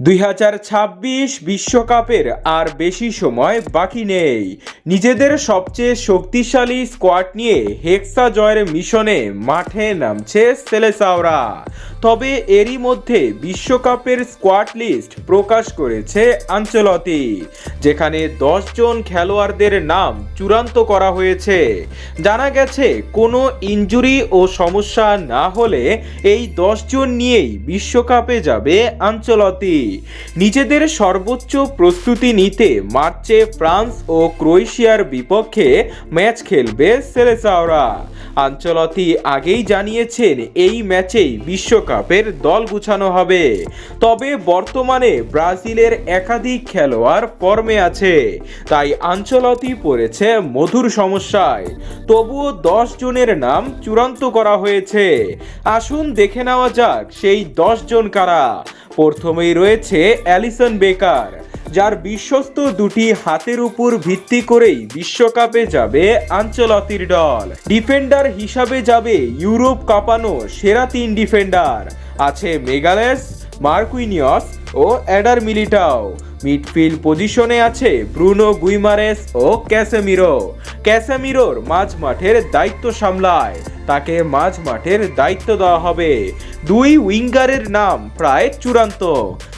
দুই বিশ্বকাপের আর বেশি সময় বাকি নেই। নিজেদের সবচেয়ে শক্তিশালী স্কোয়াড নিয়ে হেক্সা জয়ের মিশনে মাঠে নামছে সেলেসাওরা। তবে এরই মধ্যে বিশ্বকাপের স্কোয়াড লিস্ট প্রকাশ করেছে আঞ্চলতি, যেখানে জন খেলোয়াড়দের নাম চূড়ান্ত করা হয়েছে। জানা গেছে, কোনো ইনজুরি ও সমস্যা না হলে এই জন নিয়েই বিশ্বকাপে যাবে আঞ্চলতি। নিজেদের সর্বোচ্চ প্রস্তুতি নিতে মার্চে ফ্রান্স ও ক্রোয়েশিয়ার বিপক্ষে ম্যাচ খেলবে সেলেসাওরা। আঞ্চলতি আগেই জানিয়েছেন, এই ম্যাচেই বিশ্বকাপের দল গুছানো হবে। তবে বর্তমানে ব্রাজিলের একাধিক খেলোয়াড় ফর্মে আছে, তাই আঞ্চলতি পড়েছে মধুর সমস্যায়। তবুও দশ জনের নাম চূড়ান্ত করা হয়েছে। আসুন দেখে নেওয়া যাক সেই দশ জন কারা। প্রথমেই রয়েছে অ্যালিসন বেকার, যার বিশ্বস্ত দুটি হাতের উপর ভিত্তি করেই বিশ্বকাপে যাবে আঞ্চলতির দল। ডিফেন্ডার হিসাবে যাবে ইউরোপ কাঁপানো সেরা তিন ডিফেন্ডার, আছে মেগালেস, মার্কুইনিয়স ও অ্যাডার মিলিটাও। মিডফিল্ড পজিশনে আছে ব্রুনো গুইমারেস ও ক্যাসেমিরো ক্যাসেমিরোর মাঝ মাঠের দায়িত্ব সামলায়। তাকে মাঝ মাঠের দায়িত্ব দেওয়া হবে। দুই উইঙ্গারের নাম প্রায় চূড়ান্ত।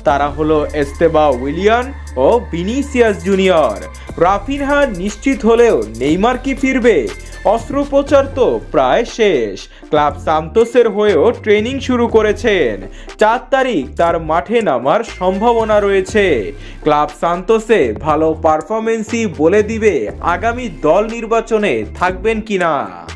তারা হলো এস্তেবা উইলিয়ান ও ভিনিসিয়াস জুনিয়র। রাফিনহা নিশ্চিত হলেও নেইমার কি ফিরবে? অস্ত্রোপচার তো প্রায় শেষ। ক্লাব সান্তোসের হয়েও ট্রেনিং শুরু করেছেন। চার তারিখ তার মাঠে নামার সম্ভাবনা রয়েছে। ক্লাব সান্তোসে ভালো পারফরমেন্সই বলে দিবে আগামী দল নির্বাচনে থাকবেন কিনা।